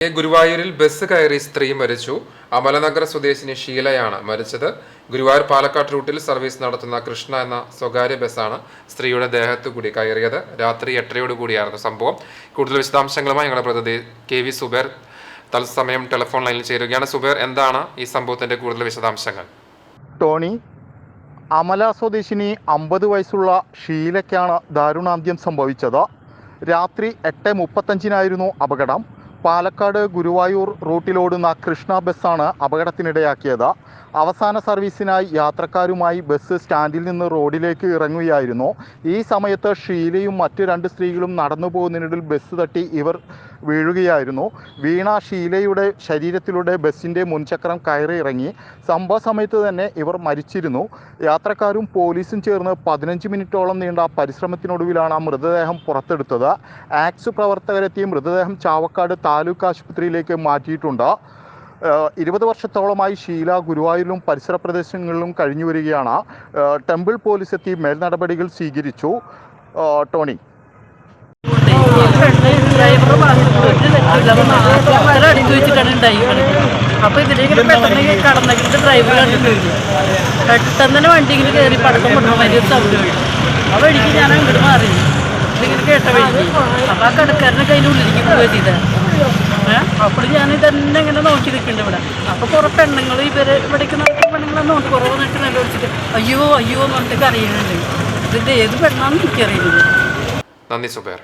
ഗുരുവായൂരിൽ ബസ് കയറി സ്ത്രീ മരിച്ചു. അമലനഗർ സ്വദേശിനി ഷീലയാണ് മരിച്ചത്. ഗുരുവായൂർ പാലക്കാട് റൂട്ടിൽ സർവീസ് നടത്തുന്ന കൃഷ്ണ എന്ന സ്വകാര്യ ബസ്സാണ് സ്ത്രീയുടെ ദേഹത്തു കൂടി കയറിയത്. രാത്രി എട്ടരയോട് കൂടിയായിരുന്നു സംഭവം. കൂടുതൽ വിശദാംശങ്ങളുമായി ഞങ്ങളുടെ പ്രതിനിധി കെ വി സുബേർ തത്സമയം ടെലിഫോൺ ലൈനിൽ ചേരുകയാണ്. സുബേർ എന്താണ് ഈ സംഭവത്തിന്റെ കൂടുതൽ വിശദാംശങ്ങൾ? ടോണി അമല സ്വദേശിനി അമ്പത് വയസ്സുള്ള ഷീലയ്ക്കാണ് ദാരുണാന്ത്യം സംഭവിച്ചത്. രാത്രി എട്ട് മുപ്പത്തഞ്ചിനായിരുന്നു അപകടം. പാലക്കാട് ഗുരുവായൂർ റൂട്ടിലോടുന്ന കൃഷ്ണ ബസ്സാണ് അപകടത്തിനിടയാക്കിയത്. അവസാന സർവീസിനായി യാത്രക്കാരുമായി ബസ് സ്റ്റാൻഡിൽ നിന്ന് റോഡിലേക്ക് ഇറങ്ങുകയായിരുന്നു. ഈ സമയത്ത് ഷീലയും മറ്റു രണ്ട് സ്ത്രീകളും നടന്നു പോകുന്നതിനിടയിൽ ബസ് തട്ടി ഇവർ വീഴുകയായിരുന്നു. വീണ ഷീലയുടെ ശരീരത്തിലൂടെ ബസ്സിന്റെ മുൻചക്രം കയറി ഇറങ്ങി. സംഭവ സമയത്ത് തന്നെ ഇവർ മരിച്ചിരുന്നു. യാത്രക്കാരും പോലീസും ചേർന്ന് പതിനഞ്ച് മിനിറ്റോളം നീണ്ട പരിശ്രമത്തിനൊടുവിലാണ് മൃതദേഹം പുറത്തെടുത്തത്. ആക്സ് പ്രവർത്തകരെത്തി മൃതദേഹം ചാവക്കാട് താലൂക്ക് ആശുപത്രിയിലേക്ക് മാറ്റിയിട്ടുണ്ട് ഇരുപത് വർഷത്തോളമായി ഷീല ഗുരുവായൂരിലും പരിസര പ്രദേശങ്ങളിലും കഴിഞ്ഞു വരികയാണ് ടെമ്പിൾ പോലീസ് എത്തി മേൽനടപടികൾ സ്വീകരിച്ചു ടോണി അപ്പൊ ഇതിലേക്ക് പെട്ടെന്ന് കടന്നിട്ട് ഡ്രൈവർ കണ്ടിട്ടില്ല പെട്ടെന്ന് തന്നെ വണ്ടി ഇങ്ങനെ കയറി പടക്കം പൊട്ടണ വലിയ സൗണ്ട് കേട്ടു ആ വഴിക്ക് ഞാൻ അങ്ങോട്ട് മാറി ഇതിങ്ങനെ കേട്ട വഴിക്ക് അപ്പൊ ആ കടക്കാരനെ കയ്യിലുള്ളിലേക്ക് പോവുക ചെയ്ത അപ്പോൾ ഞാൻ ഇതന്നെ ഇങ്ങനെ നോക്കി നിൽക്കുന്നുണ്ട് ഇവിടെ. അപ്പോൾ കുറേ പെണ്ണുങ്ങൾ ഇവർ ഇവിടേക്ക് നടക്കുന്ന പെണ്ണുങ്ങളെ നോക്കി കുറേ വന്നിട്ട് നല്ല വിളിച്ചിട്ട് അയ്യോ അയ്യോ എന്ന് പറഞ്ഞിട്ട് കരയുന്നുണ്ട്. ഇതിന്റെ ഏത് പെണ്ണാന്ന് എനിക്കറിയുന്നത് നന്ദി സുബേർ.